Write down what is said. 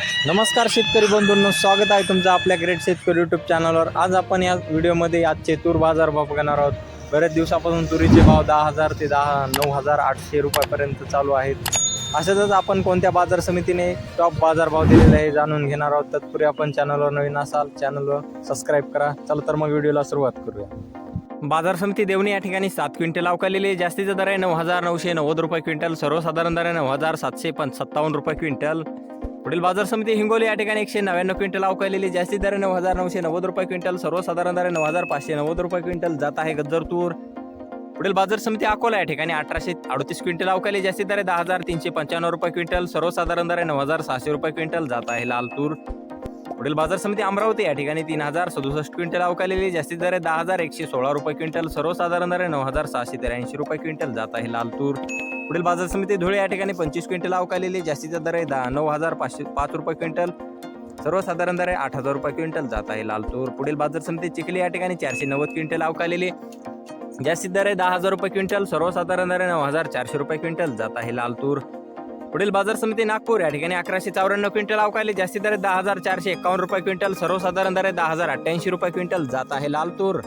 नमस्कार शेतकरी बंधूंनो स्वागत आहे तुमचं आपल्या ग्रेट शेतकरी यूट्यूब चॅनलवर आज आपण या व्हिडिओमध्ये आजचे तूर बाजार भाव बघणार आहोत. बऱ्याच दिवसापासून तुरीचे भाव दहा हजार ते दहा नऊ हजार आठशे रुपयापर्यंत चालू आहेत. अशातच आपण कोणत्या बाजार समितीने टॉप बाजार भाव दिलेला आहे जाणून घेणार आहोत. तत्पूर्वी आपण चॅनलवर नवीन असाल चॅनलवर सबस्क्राईब करा. चला तर मग व्हिडिओला सुरुवात करूया. बाजार समिती देवणी या ठिकाणी सात क्विंटल अवकालेली जास्तीचा दर आहे नऊ हजार नऊशे नव्वद रुपये क्विंटल सर्वसाधारण दर आहे नऊ हजार सातशे पण सत्तावन्न रुपये क्विंटल. पुढील बाजार समिती हिंगोली या ठिकाणी एकशे नव्याण्णव क्विंटल अवकालेली जास्तीत दर नऊ हजार नऊशे नव्वद रुपये क्विंटल. सर्वसाधारण दर नऊ हजार पाचशे नव्वद रुपये क्विंटल. जात आहे गज्जर तूर पुढील बाजार समिती अकोला या ठिकाणी अठराशे अडतीस क्विंटल अवकाली जास्ती दर दहा हजार तीनशे पंच्याण्णव रुपये क्विंटल. सर्वसाधारण दर नऊ हजार सहाशे रुपये क्विंटल. जात आहे लाल तूर पुढील बाजार समिती अमरावती या ठिकाणी तीन हजार सदुसष्ट क्विंटल अवकालेली जास्तीत दर दहा हजार एकशे सोळा रुपये क्विंटल. सर्वसाधारण दर नऊ हजार सहाशे त्र्याऐंशी रुपये क्विंटल. जात आहे लाल तूर पुढील बाजार समिती धुळे या ठिकाणी पंचवीस क्विंटल अवकालेली जास्तीचा दर आहे दहा नऊ हजार पाचशे पाच रुपये क्विंटल. सर्वसाधारण दर आहे आठ हजार रुपये क्विंटल. जात आहे लाल तूर. पुढील बाजार समिती चिखली या ठिकाणी चारशे नव्वद क्विंटल अवकालेली जास्तीत दर आहे दहा हजार रुपये क्विंटल. सर्वसाधारण दर आहे नऊ हजार चारशे रुपये क्विंटल. जात आहे लाल तूर. पुढील बाजार समिती नागपूर या ठिकाणी अकराशे चौऱ्याण्णव क्विंटल अवकाली जास्तीत दर आहे दहा हजार चारशे एकावन्न रुपये क्विंटल. सर्वसाधारण दर आहे दहा हजार अठ्ठ्याऐंशी रुपये क्विंटल. जात आहे लाल तूर.